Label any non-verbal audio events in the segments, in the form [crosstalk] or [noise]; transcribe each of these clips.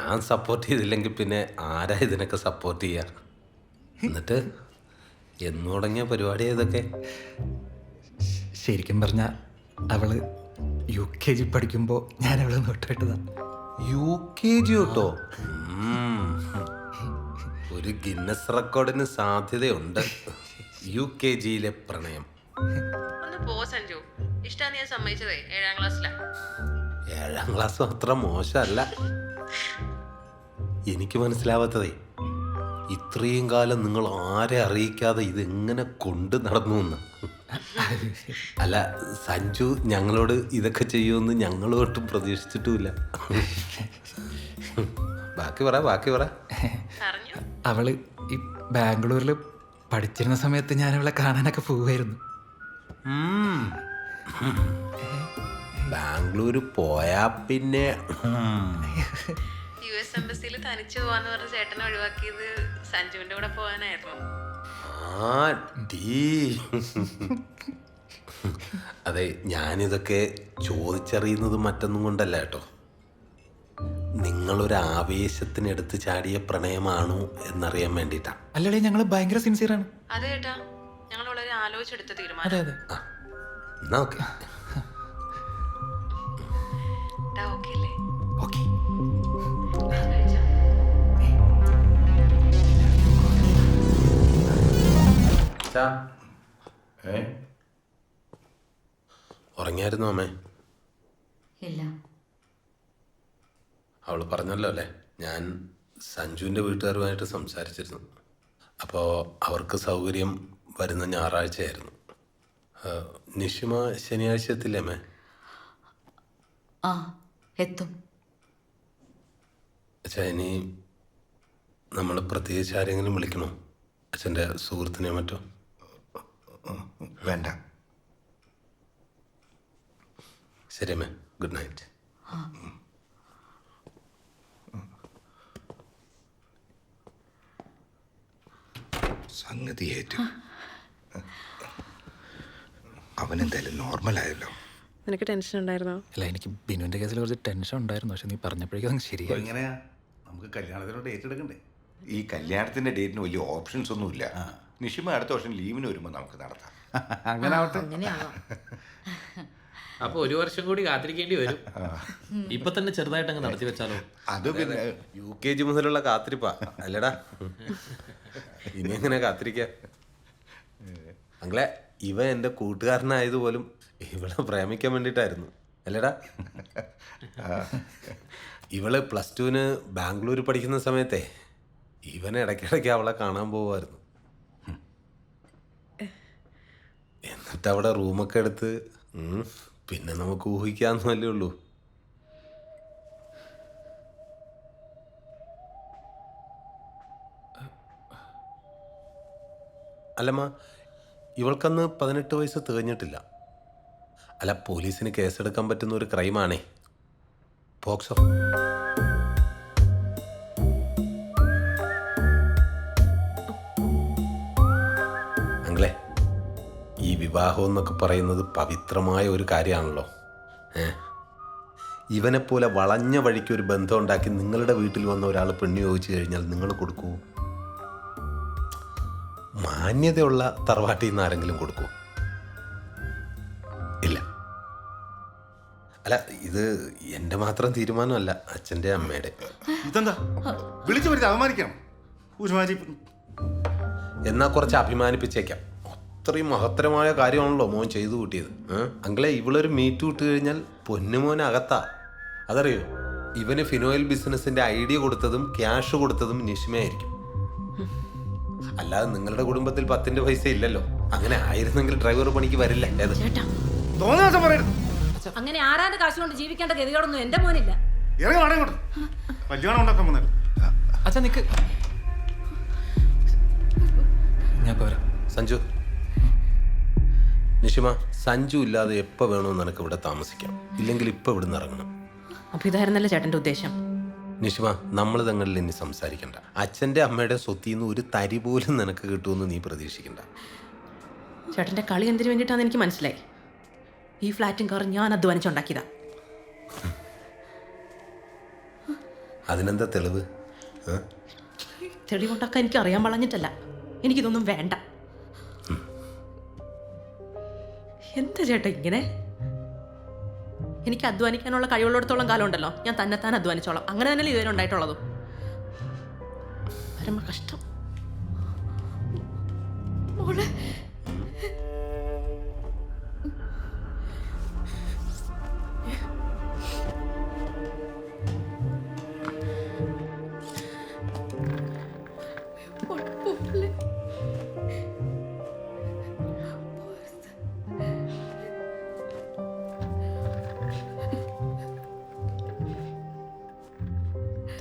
ഞാൻ സപ്പോർട്ട് ചെയ്തില്ലെങ്കിൽ പിന്നെ ആരാ ഇതിനൊക്കെ സപ്പോർട്ട് ചെയ്യുക എന്നിട്ട് എന്ന് തുടങ്ങിയ പരിപാടി ഇതൊക്കെ ശരിക്കും പറഞ്ഞ അവൾ യു കെ ജി പഠിക്കുമ്പോൾ ഞാൻ അവളെ നോട്ടിട്ടതാണ് യു കെ ജി കേട്ടോ ഒരു ഗിന്നസ് റെക്കോർഡിന് സാധ്യതയുണ്ട്. യു കെ ജിയിലെ പ്രണയം. ഒന്ന് പോ സഞ്ജു. സമ്മതിച്ചതേ? ഏഴാം ക്ലാസ്സിലാ. ഏഴാം ക്ലാസ് അത്ര മോശമല്ല. എനിക്ക് മനസ്സിലാവാത്തതേ. ഇത്രയും കാലം നിങ്ങൾ ആരെ അറിയിക്കാതെ ഇതെങ്ങനെ കൊണ്ട് നടന്നു എന്ന്. അല്ല സഞ്ജു ഞങ്ങളോട് ഇതൊക്കെ ചെയ്യുമെന്ന് ഞങ്ങളോട്ടും പ്രതീക്ഷിച്ചിട്ടുമില്ല. ബാക്കി പറ ബാക്കി പറ. പറഞ്ഞു. അവൾ ഈ ബാംഗ്ലൂരിൽ പഠിച്ചിരുന്ന സമയത്ത് ഞാൻ അവളെ കാണാനൊക്കെ പോവായിരുന്നു ബാംഗ്ലൂർ പോയാ പിന്നെ. യു എസ് എംബസിയിൽ തനിച്ചു പോവാന്ന് പറഞ്ഞ ചേട്ടനെ ഒഴിവാക്കിയത് സഞ്ജുവിന്റെ കൂടെ പോവാനായിരുന്നു. ആ അതെ ഞാനിതൊക്കെ ചോദിച്ചറിയുന്നത് മറ്റൊന്നും കൊണ്ടല്ല കേട്ടോ. നിങ്ങളൊരു ആവേശത്തിനെടുത്ത് ചാടിയ പ്രണയമാണോ എന്നറിയാൻ വേണ്ടിട്ടാ അല്ലടേ ഞങ്ങൾ ഭയങ്കര സിൻസിയർ ആണ്. അതെ ചേട്ടാ ഞങ്ങൾ വളരെ ആലോചിച്ചെടുത്ത അതെ തീരുമാനം. അതെ ആ എന്നാ ഓക്കെ. ഓക്കെ അല്ലേ? ഉറങ്ങിയായിരുന്നു അമ്മേ? ഇല്ല. അവൾ പറഞ്ഞല്ലോ അല്ലേ? ഞാൻ സഞ്ജുവിന്റെ വീട്ടുകാരുമായിട്ട് സംസാരിച്ചിരുന്നു. അപ്പോൾ അവർക്ക് സൗകര്യം വരുന്ന ഞായറാഴ്ചയായിരുന്നു. ആയിരുന്നു നിഷിമ ശനിയാഴ്ച എത്തില്ലേ അമ്മേ? ആ എത്തും. അച്ഛാ ഇനി നമ്മൾ പ്രത്യേകിച്ച് ആരെങ്കിലും വിളിക്കണോ? അച്ഛന്റെ സുഹൃത്തിനെ മറ്റോ? വേണ്ട. ശരി അമ്മ. ഗുഡ് നൈറ്റ് സംഗതി ഏറ്റു. അവനെന്തായാലും നോർമലായല്ലോ നിനക്ക് ടെൻഷൻ ഉണ്ടായിരുന്നോ? അല്ല എനിക്ക് ബിനുവിന്റെ കേസിൽ കുറച്ച് ടെൻഷൻ ഉണ്ടായിരുന്നു. പക്ഷെ നീ പറഞ്ഞപ്പോഴേക്കും അതങ്ങ് ശരിയായി. എങ്ങനെയാ? നമുക്ക് കല്യാണത്തിനോട് ഏറ്റെടുക്കണ്ടേ ഈ കല്യാണത്തിന്റെ ഡേറ്റിന് വലിയ ഓപ്ഷൻസ് ഒന്നുമില്ല. നിഷിമ അടുത്ത വർഷം ലീവിന് വരുമ്പോൾ നമുക്ക് നടത്താം. [laughs] അങ്ങനെ ആവട്ടെ അങ്ങനെയാണോ? [laughs] അപ്പൊ ഒരു വർഷം കൂടി കാത്തിരിക്കേണ്ടി വരും. [laughs] ഇപ്പൊ തന്നെ ചെറുതായിട്ട് അങ്ങ് നടത്തി വെച്ചാലോ? അത് പിന്നെ യു കെ ജി മുതലുള്ള കാത്തിരിപ്പാ. അല്ലടാ. ഇനി എങ്ങനെ കാത്തിരിക്കാം? അങ്ങളെ ഇവ എന്റെ കൂട്ടുകാരനായത് പോലും ഇവളെ പ്രേമിക്കാൻ വേണ്ടിയിട്ടായിരുന്നു. അല്ലടാ. ഇവൾ പ്ലസ് ടുവിന് ബാംഗ്ലൂർ പഠിക്കുന്ന സമയത്തെ ഇവനെ ഇടയ്ക്കിടയ്ക്ക് അവളെ കാണാൻ പോവായിരുന്നു. എന്നിട്ട് അവിടെ റൂമൊക്കെ എടുത്ത് പിന്നെ നമുക്ക് ഊഹിക്കാന്നല്ലേ ഉള്ളൂ. അല്ലമ്മ ഇവൾക്കന്ന് പതിനെട്ട് വയസ്സ് തികഞ്ഞിട്ടില്ല. അല്ല പോലീസിന് കേസെടുക്കാൻ പറ്റുന്ന ഒരു ക്രൈമാണേ. പോക്സോ വിവാഹം എന്നൊക്കെ പറയുന്നത് പവിത്രമായ ഒരു കാര്യമാണല്ലോ. ഏ? ഇവനെപ്പോലെ വളഞ്ഞ വഴിക്ക് ഒരു ബന്ധം ഉണ്ടാക്കി നിങ്ങളുടെ വീട്ടിൽ വന്ന ഒരാൾ പെണ്ണു ചോദിച്ചു കഴിഞ്ഞാൽ നിങ്ങൾ കൊടുക്കൂ? മാന്യതയുള്ള തറവാട്ടിൽ നിന്ന് ആരെങ്കിലും കൊടുക്കൂ? ഇല്ല. അല്ല ഇത് എന്റെ മാത്രം തീരുമാനമല്ല അച്ഛന്റെ അമ്മയുടെ. ഇതെന്താ? വിളിച്ചു വരുത്തി എന്നാ കുറച്ച് അഭിമാനിപ്പിച്ചേക്കാം. അത്രയും മഹത്തരമായ കാര്യമാണല്ലോ മോൻ ചെയ്തു കൂട്ടിയത്? അങ്കിളെ ഇവളൊരു മീറ്റ് വിട്ട് കഴിഞ്ഞാൽ പൊന്നുമോൻ അകത്താ. അതറിയോ? ഇവന് ഫിനോയിൽ ബിസിനസിന്റെ ഐഡിയ കൊടുത്തതും ക്യാഷ് കൊടുത്തതും നിഷ്മയായിരിക്കും അല്ലാതെ നിങ്ങളുടെ കുടുംബത്തിൽ പത്തിന്റെ പൈസ ഇല്ലല്ലോ. അങ്ങനെ ആയിരുന്നെങ്കിൽ ഡ്രൈവർ പണിക്ക് വരില്ല. അങ്ങനെ ആരാന്റെ കാശ് കൊണ്ട് ജീവിക്കേണ്ട ഗതികളൊന്നും എന്റെ മോനില്ല. അച്ഛാ നിക്ക്. ഞാൻ പോരാ സഞ്ജു. നിഷിമ സഞ്ജു ഇല്ലാതെ എപ്പോൾ വേണമെന്ന് നിനക്ക് ഇവിടെ താമസിക്കാം. ഇല്ലെങ്കിൽ ഇപ്പോൾ ഇവിടുന്ന് ഇറങ്ങണം. അപ്പൊ ഇതായിരുന്നല്ലോ ചേട്ടന്റെ ഉദ്ദേശം? നിഷിമ നമ്മൾ തങ്ങളിൽ ഇനി സംസാരിക്കണ്ട. അച്ഛന്റെ അമ്മയുടെ സ്വത്തിൽ നിന്ന് ഒരു തരി പോലും നിനക്ക് കിട്ടുമെന്ന് നീ പ്രതീക്ഷിക്കണ്ട. ചേട്ടന്റെ കളി എന്തിനു വേണ്ടിയിട്ടാന്ന് എനിക്ക് മനസ്സിലായി. ഈ ഫ്ലാറ്റും കാറും ഞാൻ അധ്വാനിച്ചുണ്ടാക്കിയതാ. അതിനെന്താ തെളിവ്? ഏ? തെളിവുണ്ടാക്കാൻ എനിക്ക് അറിയാൻ വളഞ്ഞിട്ടല്ല. എനിക്കിതൊന്നും വേണ്ട. എന്താ ചേട്ടാ ഇങ്ങനെ? എനിക്ക് അധ്വാനിക്കാനുള്ള കഴിവുള്ളിടത്തോളം കാലം ഉണ്ടല്ലോ ഞാൻ തന്നെത്താൻ അധ്വാനിച്ചോളാം. അങ്ങനെ തന്നെയല്ലേ ഇതുവരെ ഉണ്ടായിട്ടുള്ളതും. കഷ്ടം.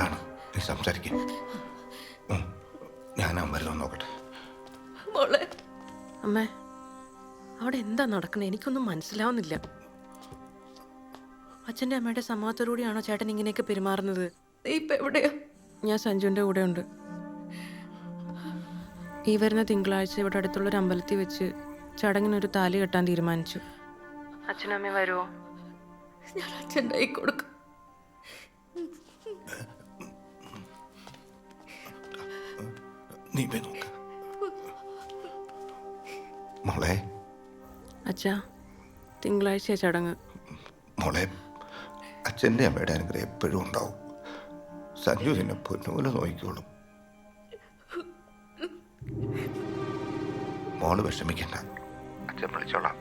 മോളാണ് നീ സംസാരിക്കും. ഞാൻ അമ്മരുന്ന് നോക്കട്ടെ. മോളെ. അമ്മേ അവിടെ എന്താ നടക്കുന്നത് എനിക്കൊന്നും മനസ്സിലാവുന്നില്ല. അച്ഛന്റെ അമ്മയുടെ സമ്മതത്തോടുകൂടിയാണോ ചേട്ടൻ ഇങ്ങനെയൊക്കെ പെരുമാറുന്നത്? ഇപ്പൊ എവിടെയാ? ഞാൻ സഞ്ജുവിന്റെ കൂടെ ഉണ്ട് ഈ വരുന്ന തിങ്കളാഴ്ച ഇവിടെ അടുത്തുള്ള ഒരു അമ്പലത്തിൽ വെച്ച് ചടങ്ങിനൊരു താലി കെട്ടാൻ തീരുമാനിച്ചു. അച്ഛനമ്മ വരുമോ ഞാൻ അച്ഛന്റെ കൊടുക്കും. നീ പോയി നോക്ക. മോളെ. അച്ഛാ തിങ്കളാഴ്ച ചടങ്ങ്. മോളെ അച്ഛന്റെ അമ്മയുടെ അനുഗ്രഹം എപ്പോഴും ഉണ്ടാവും. സഞ്ജു നിന്നെ പൊന്നുപോലെ നോക്കിക്കോളും. മോൾ വിഷമിക്കണ്ട. അച്ഛൻ വിളിച്ചോളാം.